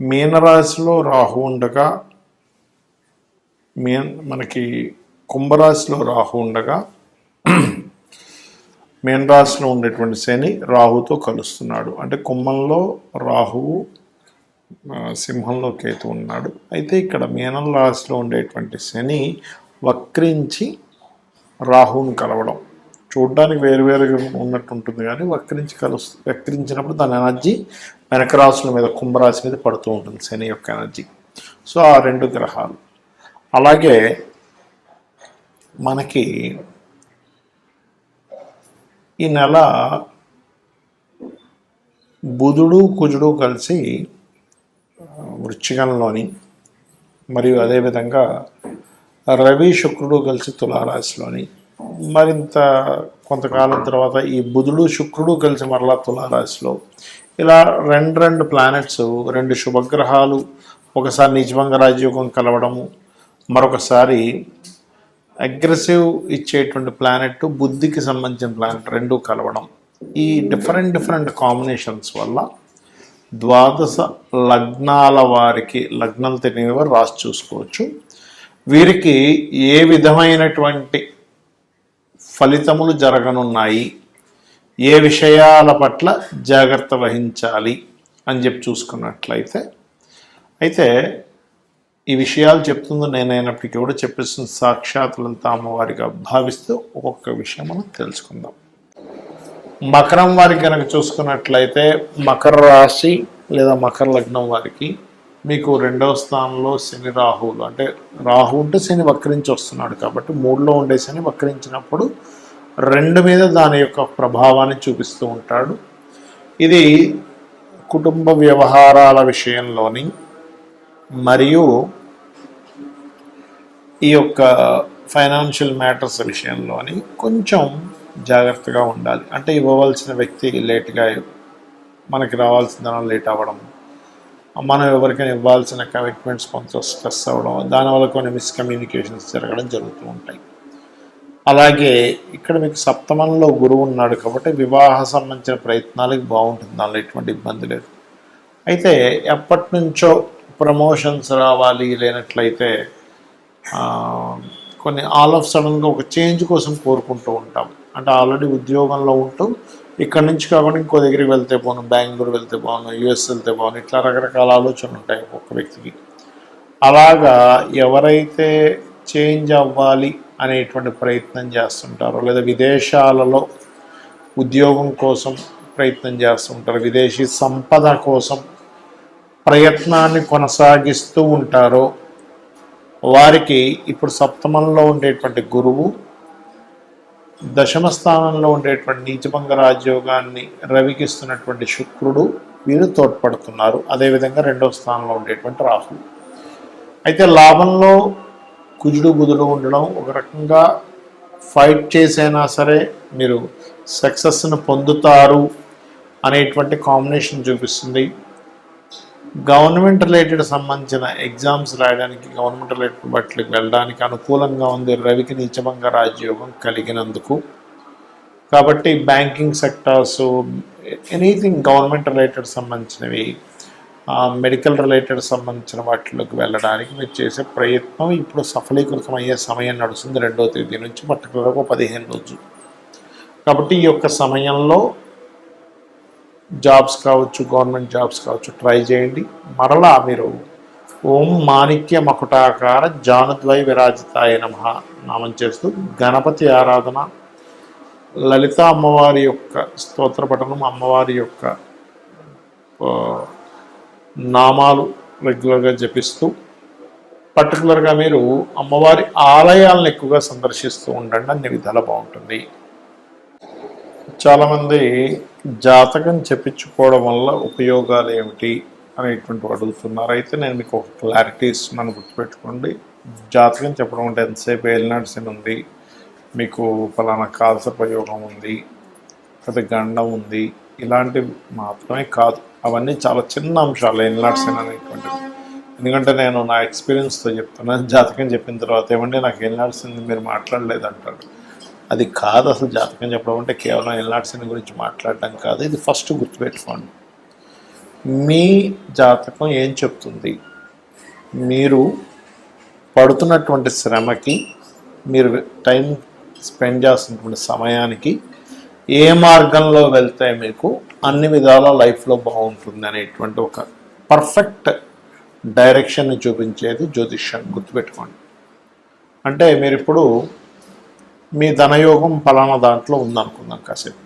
మీనరాశిలో రాహు ఉండగా మీ మనకి కుంభరాశిలో రాహు ఉండగా మీనరాశిలో ఉండేటువంటి శని రాహుతో కలుస్తున్నాడు. అంటే కుంభంలో రాహువు సింహంలో కేతు ఉన్నాడు. అయితే ఇక్కడ మీనం రాశిలో ఉండేటువంటి శని వక్రించి రాహువుని కలవడం. చూడడానికి వేరువేరుగా ఉన్నట్టు ఉంటుంది కానీ వక్రించి కలు వక్రించినప్పుడు దాని ఎనర్జీ వెనక రాశుల మీద కుంభరాశి మీద పడుతూ ఉంటుంది శని యొక్క ఎనర్జీ. సో ఆ రెండు గ్రహాలు. అలాగే మనకి ఈ నెల బుధుడు కుజుడు కలిసి వృశ్చికంలోని మరియు అదేవిధంగా రవి శుక్రుడు కలిసి తులారాశిలోని మరింత కొంతకాలం తర్వాత ఈ బుధుడు శుక్రుడు కలిసి మరలా తులారాశిలో. ఇలా రెండు రెండు ప్లానెట్స్ రెండు శుభగ్రహాలు ఒకసారి నిజభంగ రాజయోగం కలవడము మరొకసారి అగ్రెసివ్ ఇచ్చేటువంటి ప్లానెట్ బుద్ధికి సంబంధించిన ప్లానెట్ రెండు కలవడం. ఈ డిఫరెంట్ డిఫరెంట్ కాంబినేషన్స్ వల్ల ద్వాదశ లగ్నాల వారికి లగ్నాలు తెలియని వారు రాసి చూసుకోవచ్చు. వీరికి ఏ విధమైనటువంటి ఫలితములు జరగనున్నాయి. ఏ విషయాల పట్ల జాగ్రత్త వహించాలి అని చెప్పి చూసుకున్నట్లయితే అయితే ఈ విషయాలు చెప్తుంది నేనైనప్పటికీ కూడా చెప్పేసిన తాము అమ్మవారిగా భావిస్తూ ఒక్కొక్క విషయం మనం తెలుసుకుందాం. మకరం వారికి కనుక చూసుకున్నట్లయితే మకర రాశి లేదా మకర లగ్నం వారికి మీకు రెండవ స్థానంలో శని రాహువులు అంటే రాహు ఉంటే శని వక్రించి వస్తున్నాడు కాబట్టి మూడులో ఉండే శని వక్రించినప్పుడు రెండు మీద దాని యొక్క ప్రభావాన్ని చూపిస్తూ ఉంటాడు. ఇది కుటుంబ వ్యవహారాల విషయంలోని మరియు ఈ యొక్క ఫైనాన్షియల్ మ్యాటర్స్ విషయంలోని కొంచెం జాగ్రత్తగా ఉండాలి. అంటే ఇవ్వవలసిన వ్యక్తి లేట్గా మనకి రావాల్సిన ధనం లేట్ అవ్వడం మనం ఎవరికైనా ఇవ్వాల్సిన కమిట్మెంట్స్ కొంత స్ట్రెస్ అవ్వడం దానివల్ల కొన్ని మిస్కమ్యూనికేషన్స్ జరగడం జరుగుతూ ఉంటాయి. అలాగే ఇక్కడ మీకు సప్తమంలో గురువు ఉన్నాడు కాబట్టి వివాహ సంబంధించిన ప్రయత్నాలకు బాగుంటుంది. దానిలో ఎటువంటి ఇబ్బంది లేదు. అయితే ఎప్పటి నుంచో ప్రమోషన్స్ రావాలి లేనట్లయితే కొన్ని ఆల్ ఆఫ్ సడన్గా ఒక చేంజ్ కోసం కోరుకుంటూ ఉంటాం. అంటే ఆల్రెడీ ఉద్యోగంలో ఉంటూ ఇక్కడ నుంచి కాకుండా ఇంకో దగ్గరికి వెళ్తే పోను బెంగళూరు వెళ్తే పోను యుఎస్ వెళ్తే బాగును ఇట్లా రకరకాల ఆలోచనలు ఉంటాయి ఒక్కొక్క వ్యక్తికి. అలాగా ఎవరైతే చేంజ్ అవ్వాలి అనేటువంటి ప్రయత్నం చేస్తుంటారో లేదా విదేశాలలో ఉద్యోగం కోసం ప్రయత్నం చేస్తుంటారు విదేశీ సంపద కోసం ప్రయత్నాన్ని కొనసాగిస్తూ ఉంటారో వారికి ఇప్పుడు సప్తమంలో ఉండేటువంటి గురువు దశమ స్థానంలో ఉండేటువంటి నీచభంగ రాజ్యోగాన్ని రవికిస్తున్నటువంటి శుక్రుడు వీరు తోడ్పడుతున్నారు. అదేవిధంగా రెండవ స్థానంలో ఉండేటువంటి రాహు అయితే లాభంలో కుజుడు బుధుడు ఉండడం ఒక రకంగా ఫైట్ చేసైనా సరే మీరు సక్సెస్ను పొందుతారు అనేటువంటి కాంబినేషన్ చూపిస్తుంది. గవర్నమెంట్ రిలేటెడ్ సంబంధించిన ఎగ్జామ్స్ రాయడానికి గవర్నమెంట్ రిలేటెడ్ బట్లకి వెళ్ళడానికి అనుకూలంగా ఉంది రవికి నీచభంగ రాజ్యోగం కలిగినందుకు. కాబట్టి banking sectors anything government related సంబంధించినవి మెడికల్ రిలేటెడ్ సంబంధించిన వాటిలోకి వెళ్ళడానికి మీరు చేసే ప్రయత్నం ఇప్పుడు సఫలీకృతం అయ్యే సమయం నడుస్తుంది రెండో తేదీ నుంచి పర్టికులర్గా ఒక పదిహేను రోజులు. కాబట్టి ఈ యొక్క సమయంలో జాబ్స్ కావచ్చు గవర్నమెంట్ జాబ్స్ కావచ్చు ట్రై చేయండి. మరలా మీరు ఓం మాణిక్య మకుటాకార జానద్వై విరాజితాయ నమ నామం చేస్తూ గణపతి ఆరాధన. లలిత అమ్మవారి యొక్క స్తోత్ర పఠనం అమ్మవారి యొక్క నామాలు రెగ్యులర్గా జపిస్తూ పర్టికులర్గా మీరు అమ్మవారి ఆలయాలను ఎక్కువగా సందర్శిస్తూ ఉండండి. అన్ని విధాలు బాగుంటుంది. చాలామంది జాతకం చెప్పించుకోవడం వల్ల ఉపయోగాలు ఏమిటి అనేటువంటి అడుగుతున్నారు. అయితే నేను మీకు ఒక క్లారిటీ ఇస్తున్నాను గుర్తుపెట్టుకోండి. జాతకం చెప్పడం అంటే ఎంతసేపు ఏలినడిసిన ఉంది మీకు ఫలానా కాల్సపయోగం ఉంది లేకపోతే గండం ఉంది ఇలాంటివి మాత్రమే కాదు. అవన్నీ చాలా చిన్న అంశాలు ఏలినడిసిన అనేటువంటివి. ఎందుకంటే నేను నా ఎక్స్పీరియన్స్తో చెప్తున్నాను జాతకం చెప్పిన తర్వాత ఏమంటే నాకు ఏలినడిసింది మీరు మాట్లాడలేదు అంటాడు అది కాదు అసలు జాతకం చెప్పడం అంటే కేవలం ఏలినాడ్సిన్ గురించి మాట్లాడడం కాదు. ఇది ఫస్ట్ గుర్తుపెట్టుకోండి. మీ జాతకం ఏం చెప్తుంది? మీరు పడుతున్నటువంటి శ్రమకి మీరు టైం స్పెండ్ చేస్తున్నటువంటి సమయానికి ఏ మార్గంలో వెళ్తే మీకు అన్ని విధాల లైఫ్లో బాగుంటుంది అనేటువంటి ఒక పర్ఫెక్ట్ డైరెక్షన్ని చూపించేది జ్యోతిష్యం. గుర్తుపెట్టుకోండి. అంటే మీరు ఇప్పుడు మీ ధనయోగం ఫలానా దాంట్లో ఉందనుకుందాం కాసేపు.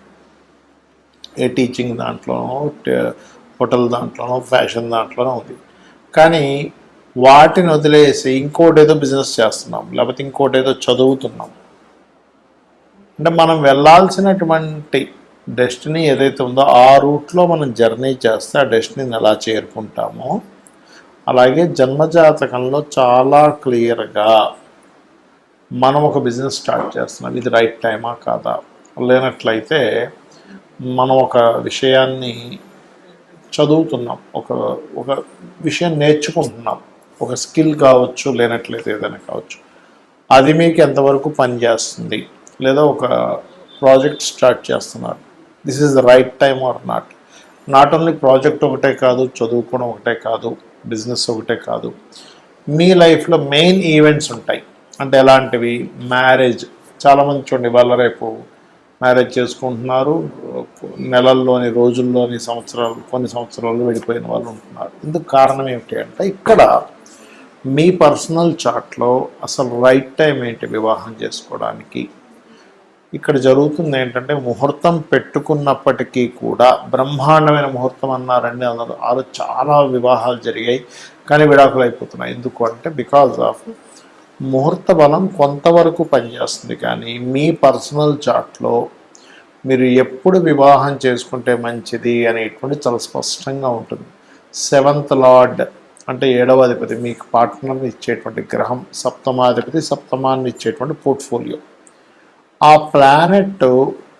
ఏ టీచింగ్ దాంట్లోనో హోటల్ దాంట్లోనో ఫ్యాషన్ దాంట్లోనో ఉంది. కానీ వాటిని వదిలేసి ఇంకోటి ఏదో బిజినెస్ చేస్తున్నాం లేకపోతే ఇంకోటి ఏదో చదువుతున్నాం. అంటే మనం వెళ్ళాల్సినటువంటి డెస్టినీ ఏదైతే ఉందో ఆ రూట్లో మనం జర్నీ చేస్తే ఆ డెస్టినీని ఎలా చేరుకుంటామో అలాగే జన్మజాతకంలో చాలా క్లియర్గా మనం ఒక బిజినెస్ స్టార్ట్ చేస్తున్నాం. ఇది రైట్ టైమా కాదా? లేనట్లయితే మనం ఒక విషయాన్ని చదువుతున్నాం. ఒక ఒక విషయం నేర్చుకుంటున్నాం. ఒక స్కిల్ కావచ్చు లేనట్లయితే ఏదైనా కావచ్చు. అది మీకు ఎంతవరకు పనిచేస్తుంది లేదా ఒక ప్రాజెక్ట్ స్టార్ట్ చేస్తున్నారు. This is the right time or not. Not only project ఒకటే కాదు చదువుకోవడం ఒకటే కాదు బిజినెస్ ఒకటే కాదు. మీ లైఫ్లో మెయిన్ ఈవెంట్స్ ఉంటాయి. అంటే ఎలాంటివి? మ్యారేజ్. చాలామంది చూడండి వాళ్ళ రేపు మ్యారేజ్ చేసుకుంటున్నారు. నెలల్లోని రోజుల్లోని సంవత్సరాలు కొన్ని సంవత్సరాలు వెళ్ళిపోయిన వాళ్ళు ఉంటున్నారు. ఇందుకు కారణం ఏమిటి అంటే ఇక్కడ మీ పర్సనల్ చార్ట్లో అసలు రైట్ టైం ఏంటి వివాహం చేసుకోవడానికి? ఇక్కడ జరుగుతుంది ఏంటంటే ముహూర్తం పెట్టుకున్నప్పటికీ కూడా బ్రహ్మాండమైన ముహూర్తం అన్నారండి. అన్నారు ఆరు చాలా వివాహాలు జరిగాయి. కానీ విడాకులు అయిపోతున్నాయి. ఎందుకు అంటే బికాజ్ ఆఫ్ ముహూర్త బలం కొంతవరకు పనిచేస్తుంది కానీ మీ పర్సనల్ చార్ట్లో మీరు ఎప్పుడు వివాహం చేసుకుంటే మంచిది అనేటువంటి చాలా స్పష్టంగా ఉంటుంది. సెవెంత్ లార్డ్ అంటే ఏడవ అధిపతి మీకు పార్ట్నర్ని ఇచ్చేటువంటి గ్రహం సప్తమాధిపతి సప్తమాన్ని ఇచ్చేటువంటి పోర్ట్ఫోలియో. ఆ ప్లానెట్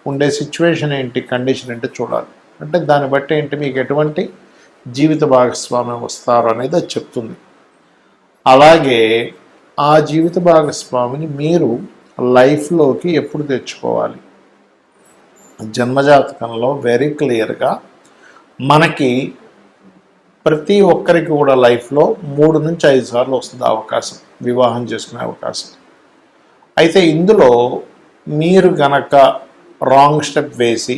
ఉండే సిచ్యువేషన్ ఏంటి కండిషన్ ఏంటి చూడాలి. అంటే దాన్ని బట్టి ఏంటి మీకు ఎటువంటి జీవిత భాగస్వామ్యం వస్తారు అనేది అది చెప్తుంది. అలాగే ఆ జీవిత భాగస్వామిని మీరు లైఫ్లోకి ఎప్పుడు తెచ్చుకోవాలి? జన్మజాతకంలో వెరీ క్లియర్గా మనకి ప్రతి ఒక్కరికి కూడా లైఫ్లో మూడు నుంచి ఐదు సార్లు వస్తుంది అవకాశం వివాహం చేసుకునే అవకాశం. అయితే ఇందులో మీరు గనక రాంగ్ స్టెప్ వేసి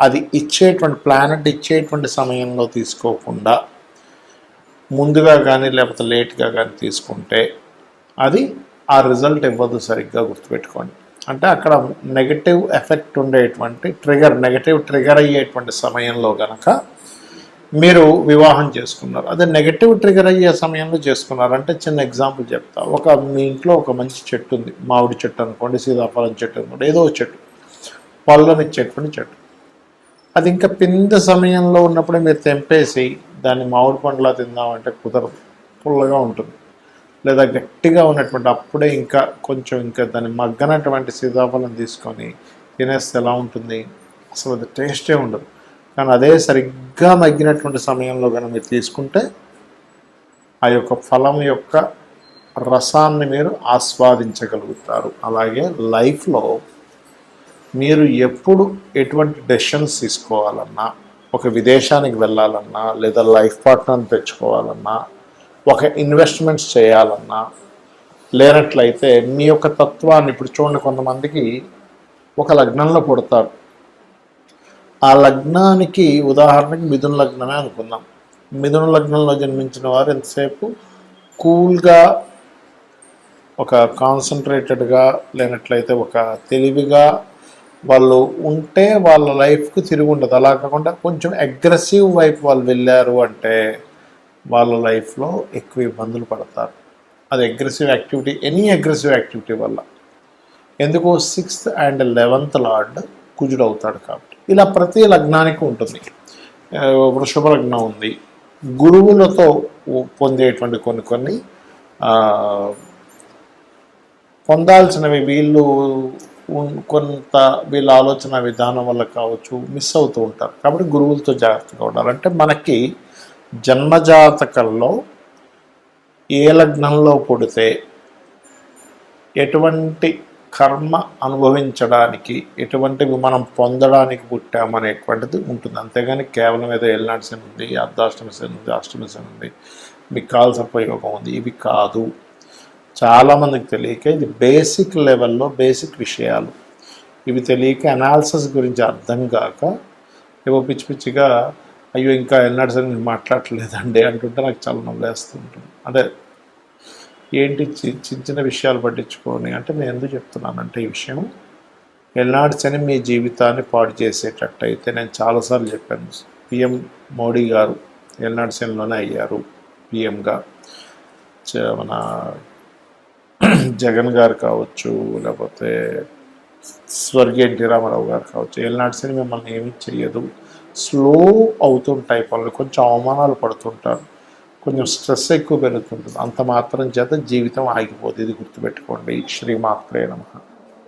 అది ఇచ్చేటువంటి ప్లానెట్ ఇచ్చేటువంటి సమయంలో తీసుకోకుండా ముందుగా కానీ లేకపోతే లేట్గా కానీ తీసుకుంటే అది ఆ రిజల్ట్ ఇవ్వదు సరిగ్గా గుర్తుపెట్టుకోండి. అంటే అక్కడ నెగటివ్ ఎఫెక్ట్ ఉండేటువంటి ట్రిగర్ నెగటివ్ ట్రిగర్ అయ్యేటువంటి సమయంలో కనుక మీరు వివాహం చేసుకున్నారు. అదే నెగటివ్ ట్రిగర్ అయ్యే సమయంలో చేసుకున్నారు. అంటే చిన్న ఎగ్జాంపుల్ చెప్తా. ఒక మీ ఇంట్లో ఒక మంచి చెట్టు ఉంది. మామిడి చెట్టు అనుకోండి సీతాఫలం చెట్టు అనుకోండి ఏదో ఒక చెట్టు. పళ్ళనిచ్చేటువంటి చెట్టు. అది ఇంకా పింద సమయంలో ఉన్నప్పుడే మీరు తెంపేసి దాన్ని మామిడి పండులా తిందామంటే కుదరదు. పుల్లగా ఉంటుంది. లేదా గట్టిగా ఉన్నటువంటి అప్పుడే ఇంకా కొంచెం ఇంకా దాన్ని మగ్గనటువంటి సీతాఫలం తీసుకొని తినేస్తే ఎలా ఉంటుంది? అసలు అది టేస్టే ఉండదు. కానీ అదే సరిగ్గా మగ్గినటువంటి సమయంలో కనుక మీరు తీసుకుంటే ఆ యొక్క ఫలం యొక్క రసాన్ని మీరు ఆస్వాదించగలుగుతారు. అలాగే లైఫ్లో మీరు ఎప్పుడు ఎటువంటి డెసిషన్స్ తీసుకోవాలన్నా ఒక విదేశానికి వెళ్ళాలన్నా లేదా లైఫ్ పార్ట్నర్ని తెచ్చుకోవాలన్నా ఒక ఇన్వెస్ట్మెంట్స్ చేయాలన్నా లేనట్లయితే మీ యొక్క తత్వాన్ని ఇప్పుడు చూడండి కొంతమందికి ఒక లగ్నంలో పుడతారు. ఆ లగ్నానికి ఉదాహరణకి మిథున లగ్నమే అనుకుందాం. మిథున లగ్నంలో జన్మించిన వారు ఎంతసేపు? కూల్గా ఒక కాన్సన్ట్రేటెడ్గా లేనట్లయితే ఒక తెలివిగా వాళ్ళు ఉంటే వాళ్ళ లైఫ్కి తిరిగి ఉండదు. అలా కాకుండా కొంచెం అగ్రెసివ్ వైపు వాళ్ళు వెళ్ళారు అంటే వాళ్ళ లైఫ్లో ఎక్కువ ఇబ్బందులు పడతారు. అది aggressive activity any aggressive activity వల్ల. ఎందుకు సిక్స్త్ అండ్ లెవెన్త్ లార్డ్ కుజుడు అవుతాడు కాబట్టి. ఇలా ప్రతి లగ్నానికి ఉంటుంది. వృషభ లగ్నం ఉంది. గురువులతో పొందేటువంటి కొన్ని కొన్ని పొందాల్సినవి వీళ్ళు కొంత వీళ్ళ ఆలోచన విధానం వల్ల కావచ్చు మిస్ అవుతూ ఉంటారు. కాబట్టి గురువులతో జాగ్రత్తగా ఉండాలంటే మనకి జన్మజాతకంలో ఏ లగ్నంలో పుడితే ఎటువంటి కర్మ అనుభవించడానికి ఎటువంటివి మనం పొందడానికి పుట్టామనేటువంటిది ఉంటుంది. అంతేగాని కేవలం ఏదో ఎల్నాటి శని ఉంది అర్ధాష్టమి శని ఉంది అష్టమి శని ఉంది మీకు కావాల్సిన ఉపయోగం ఉంది. ఇవి కాదు. చాలామందికి తెలియక ఇది బేసిక్ లెవెల్లో బేసిక్ విషయాలు. ఇవి తెలియక అనాలిసిస్ గురించి అర్థం కాక ఏవో పిచ్చి పిచ్చిగా అయ్యో ఇంకా ఎన్నడూ సరే మీరు మాట్లాడలేదండి అంటుంటే నాకు చాలా నవ్వేస్తుంటుంది అంటే ఏంటి చి- చిన్న చిన్న విషయాలు పట్టించుకొని అంటే నేను ఎందుకు చెప్తున్నానంటే ఈ విషయం ఎల్నాడు శని మీ జీవితాన్ని పాడు చేసేటట్టు అయితే నేను చాలాసార్లు చెప్పాను. పిఎం మోడీ గారు ఎల్నాడు శనిలోనే అయ్యారు పిఎంగా. మన జగన్ గారు కావచ్చు లేకపోతే స్వర్గీయ ఎన్టీ రామారావు గారు కావచ్చు ఏళ్ళనాటి శని మిమ్మల్ని ఏమీ చేయదు స్లో అవుతుంటాయి పనులు. కొంచెం అవమానాలు పడుతుంటారు. కొంచెం స్ట్రెస్ ఎక్కువ పెరుగుతుంటుంది. అంత మాత్రం చేత జీవితం ఆగిపోతుంది ఇది గుర్తుపెట్టుకోండి. శ్రీమాత్రే నమ.